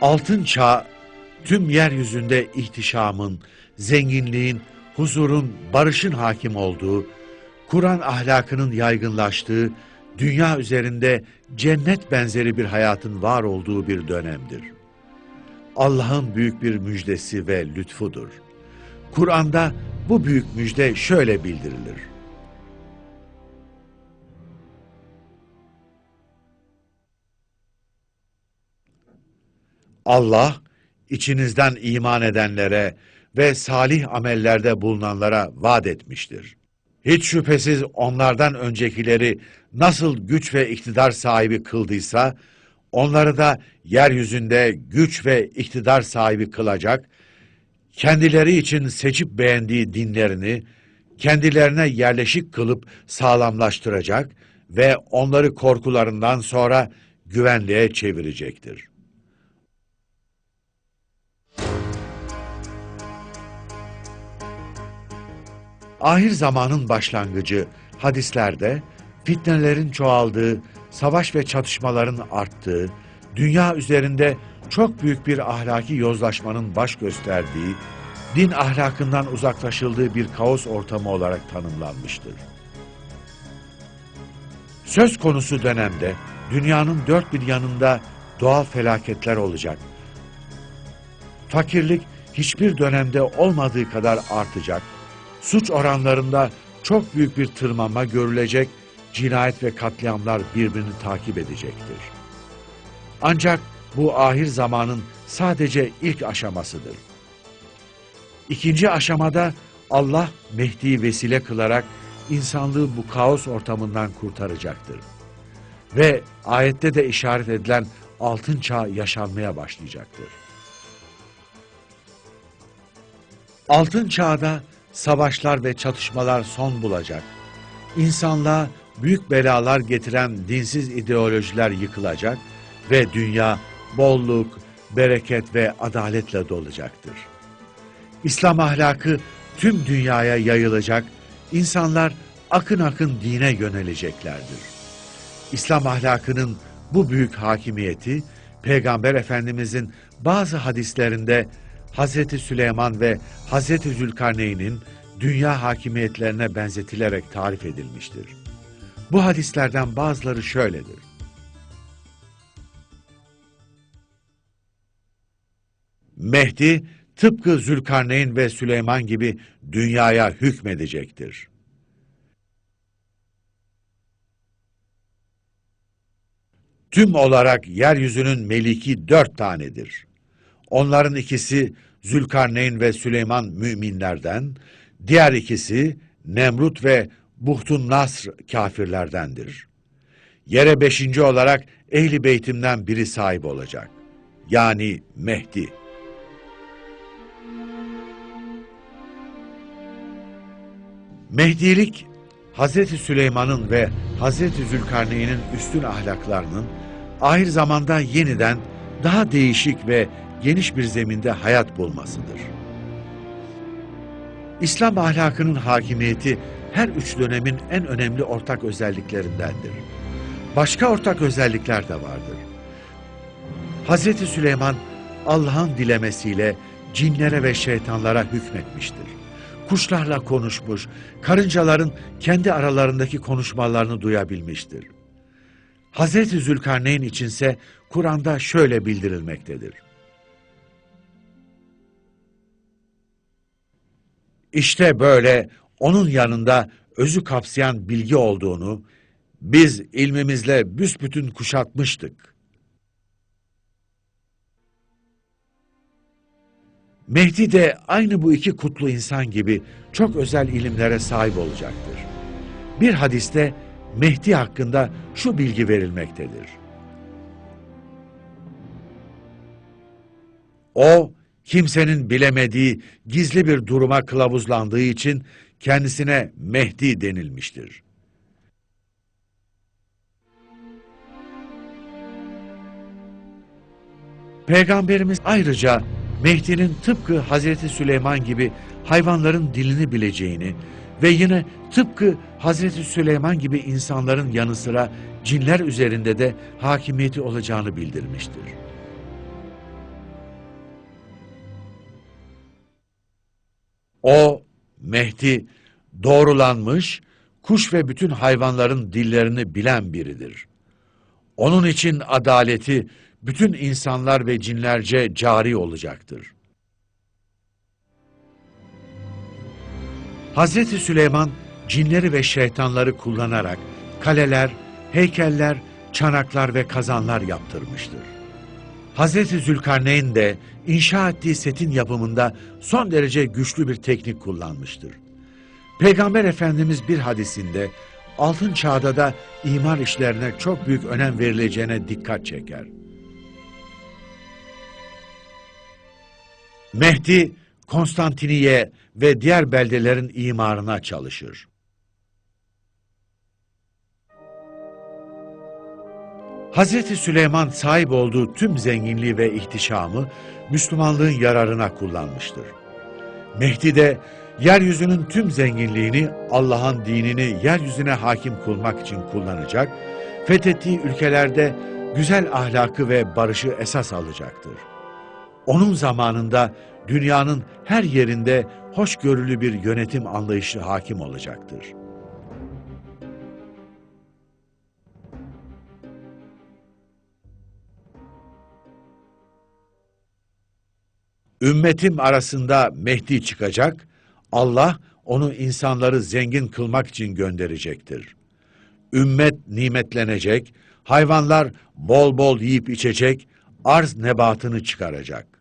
Altın çağ tüm yeryüzünde ihtişamın, zenginliğin, huzurun, barışın hakim olduğu, Kur'an ahlakının yaygınlaştığı, dünya üzerinde cennet benzeri bir hayatın var olduğu bir dönemdir. Allah'ın büyük bir müjdesi ve lütfudur. Kur'an'da bu büyük müjde şöyle bildirilir. Allah içinizden iman edenlere ve salih amellerde bulunanlara vaat etmiştir. Hiç şüphesiz onlardan öncekileri nasıl güç ve iktidar sahibi kıldıysa, onları da yeryüzünde güç ve iktidar sahibi kılacak, kendileri için seçip beğendiği dinlerini, kendilerine yerleşik kılıp sağlamlaştıracak ve onları korkularından sonra güvenliğe çevirecektir. Ahir zamanın başlangıcı hadislerde fitnelerin çoğaldığı, savaş ve çatışmaların arttığı, dünya üzerinde çok büyük bir ahlaki yozlaşmanın baş gösterdiği, din ahlakından uzaklaşıldığı bir kaos ortamı olarak tanımlanmıştır. Söz konusu dönemde dünyanın dört bir yanında doğal felaketler olacak. Fakirlik hiçbir dönemde olmadığı kadar artacak. Suç oranlarında çok büyük bir tırmanma görülecek, cinayet ve katliamlar birbirini takip edecektir. Ancak bu ahir zamanın sadece ilk aşamasıdır. İkinci aşamada Allah Mehdi'yi vesile kılarak insanlığı bu kaos ortamından kurtaracaktır. Ve ayette de işaret edilen altın çağ yaşanmaya başlayacaktır. Altın çağda savaşlar ve çatışmalar son bulacak. İnsanlığa büyük belalar getiren dinsiz ideolojiler yıkılacak ve dünya bolluk, bereket ve adaletle dolacaktır. İslam ahlakı tüm dünyaya yayılacak, insanlar akın akın dine yöneleceklerdir. İslam ahlakının bu büyük hakimiyeti, Peygamber Efendimizin bazı hadislerinde Hazreti Süleyman ve Hazreti Zülkarneyn'in dünya hakimiyetlerine benzetilerek tarif edilmiştir. Bu hadislerden bazıları şöyledir. Mehdi tıpkı Zülkarneyn ve Süleyman gibi dünyaya hükmedecektir. Tüm olarak yeryüzünün meliki dört tanedir. Onların ikisi Zülkarneyn ve Süleyman müminlerden, diğer ikisi Nemrut ve Buhtun Nasr kafirlerdendir. Yere beşinci olarak Ehli Beytim'den biri sahip olacak. Yani Mehdi. Mehdilik, Hazreti Süleyman'ın ve Hazreti Zülkarneyn'in üstün ahlaklarının ahir zamanda yeniden daha değişik ve geniş bir zeminde hayat bulmasıdır. İslam ahlakının hakimiyeti her üç dönemin en önemli ortak özelliklerindendir. Başka ortak özellikler de vardır. Hazreti Süleyman Allah'ın dilemesiyle cinlere ve şeytanlara hükmetmiştir. Kuşlarla konuşmuş, karıncaların kendi aralarındaki konuşmalarını duyabilmiştir. Hazreti Zülkarneyn içinse Kur'an'da şöyle bildirilmektedir. İşte böyle onun yanında özü kapsayan bilgi olduğunu biz ilmimizle büsbütün kuşatmıştık. Mehdi de aynı bu iki kutlu insan gibi çok özel ilimlere sahip olacaktır. Bir hadiste Mehdi hakkında şu bilgi verilmektedir. O, kimsenin bilemediği gizli bir duruma kılavuzlandığı için kendisine Mehdi denilmiştir. Peygamberimiz ayrıca Mehdi'nin tıpkı Hazreti Süleyman gibi hayvanların dilini bileceğini ve yine tıpkı Hazreti Süleyman gibi insanların yanı sıra cinler üzerinde de hakimiyeti olacağını bildirmiştir. O Mehdi doğrulanmış, kuş ve bütün hayvanların dillerini bilen biridir. Onun için adaleti bütün insanlar ve cinlerce cari olacaktır. Hazreti Süleyman cinleri ve şeytanları kullanarak kaleler, heykeller, çanaklar ve kazanlar yaptırmıştır. Hazreti Zülkarneyn de inşa ettiği setin yapımında son derece güçlü bir teknik kullanmıştır. Peygamber Efendimiz bir hadisinde altın çağda da imar işlerine çok büyük önem verileceğine dikkat çeker. Mehdi, Konstantiniye ve diğer beldelerin imarına çalışır. Hazreti Süleyman sahip olduğu tüm zenginliği ve ihtişamı Müslümanlığın yararına kullanmıştır. Mehdi de yeryüzünün tüm zenginliğini Allah'ın dinini yeryüzüne hakim kılmak için kullanacak, fethettiği ülkelerde güzel ahlakı ve barışı esas alacaktır. Onun zamanında dünyanın her yerinde hoşgörülü bir yönetim anlayışı hakim olacaktır. Ümmetim arasında Mehdi çıkacak, Allah onu insanları zengin kılmak için gönderecektir. Ümmet nimetlenecek, hayvanlar bol bol yiyip içecek, arz nebatını çıkaracak.